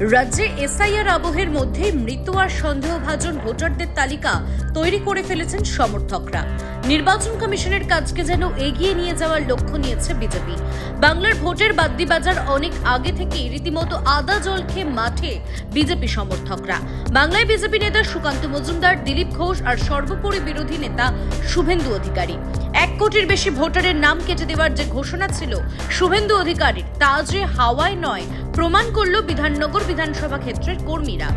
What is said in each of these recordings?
রাজ্যে এসআইআর আবহের মধ্যে মৃত আর সন্দেহভাজন ভোটারদের তালিকা তৈরি করে ফেলেছেন সমর্থকরা। নির্বাচন কমিশনের কাজকে যেন এগিয়ে নিয়ে যাওয়ার লক্ষ্য নিয়েছে বিজেপি। বাংলার ভোটের বাদ্যি বাজার অনেক আগে থেকেই রীতিমতো আদা জল খেয়ে মাঠে বিজেপি সমর্থকরা। বাংলায় বিজেপি নেতা সুকান্ত মজুমদার, দিলীপ ঘোষ আর সর্বোপরি বিরোধী নেতা শুভেন্দু অধিকারী। এক কোটির বেশি ভোটারের নাম কেটে দেওয়ার যে ঘোষণা ছিল শুভেন্দু অধিকারীর, তা যে হাওয়ায় নয় প্রমাণ করল বিধাননগর বিধানসভা ক্ষেত্রের কর্মীরা।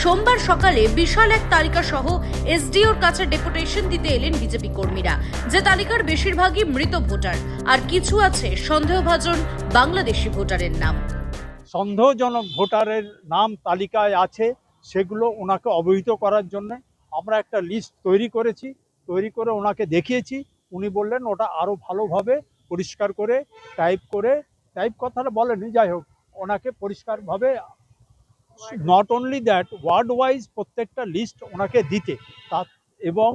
সোমবার সকালে বিশাল এক তালিকা সহ এসডিওর কাছে ডেপুটেশন দিতে এলেন বিজেপি কর্মীরা। যে তালিকার বেশিরভাগই মৃত ভোটার। আর কিছু আছে সন্দেহভাজন বাংলাদেশি ভোটারের নাম। সন্দেহজনক ভোটারের নাম তালিকায় আছে, সেগুলো ওনাকে অবহিত করার জন্য আমরা একটা লিস্ট তৈরি করেছি। তৈরি করে ওনাকে দেখিয়েছি। উনি বললেন ওটা আরও ভালোভাবে পরিষ্কার করে টাইপ করে টাইপ কথাটা বলেনি যাই হোক। ওনাকে পরিষ্কারভাবে not only that word wise প্রত্যেকটা লিস্ট ওনাকে দিতে। তা এবং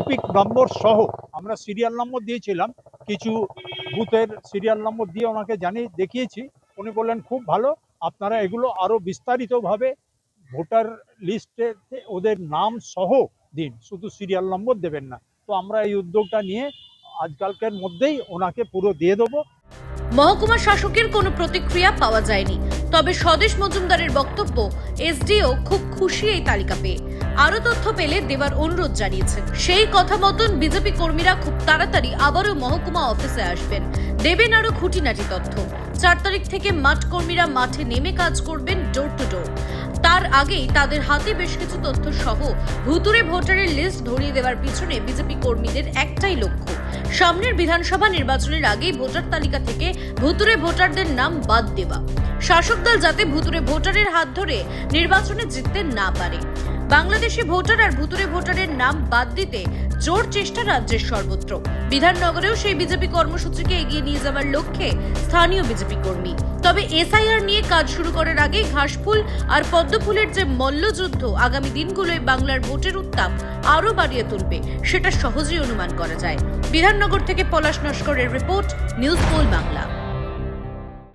এপিক নম্বর সহ আমরা সিরিয়াল নম্বর দিয়েছিলাম, কিছু বুথের সিরিয়াল নম্বর দিয়ে ওনাকে জানিয়ে দেখিয়েছি। উনি বললেন, খুব ভালো, আপনারা এগুলো আরও বিস্তারিতভাবে ভোটার লিস্টে ওদের নাম সহ দিন, শুধু সিরিয়াল নম্বর দেবেন না। তো আমরা এই উদ্যোগটা নিয়ে আজকালকের মধ্যেই ওনাকে পুরো দিয়ে দেবো। মহকুমা শাসকের কোনো প্রতিক্রিয়া পাওয়া যায়নি। তবে স্বদেশ মজুমদারের বক্তব্য, এসডিও খুব খুশি এই তালিকা পেয়ে। আরও তথ্য পেলে দেবার অনুরোধ জানিয়েছেন। সেই কথা মতন বিজেপি কর্মীরা খুব তাড়াতাড়ি আবারও মহকুমা অফিসে আসবেন। দেবেন আরও খুঁটিনাটি তথ্য। চার তারিখ থেকে মাঠ কর্মীরা মাঠে নেমে কাজ করবেন ডোর টু ডোর আগেই তাদের হাতে বেশ কিছু তথ্য সহ ভুতুরে ভোটারের লিস্ট ধরিয়ে দেওয়ার পিছনে বিজেপি কর্মীদের একটাই লক্ষ্য। সামনের বিধানসভা নির্বাচনের আগেই ভোটার তালিকা থেকে ভুতুরে ভোটারদের নাম বাদ দেওয়া। শাসক দল যাতে ভুতুরে ভোটারের হাত ধরে নির্বাচনে জিততে না পারে। বাংলাদেশি ভোটার আর ভুতুরে ভোটারের নাম বাদ দিতে জোর চেষ্টা রাজ্যের সর্বত্র। বিধাননগরেও সেই বিজেপি কর্মসূচিকে এগিয়ে নিয়ে যাওয়ার লক্ষ্যে স্থানীয় বিজেপি কর্মী। তবে এসআইআর নিয়ে কাজ শুরু করার আগে ঘাসফুল আর পদ্মফুলের যে মল্লযুদ্ধ আগামী দিনগুলোয় বাংলার ভোটের উত্তাপ আরও বাড়িয়ে তুলবে, সেটা সহজেই অনুমান করা যায়। বিধাননগর থেকে পলাশ নস্করের রিপোর্ট, নিউজ পোল বাংলা।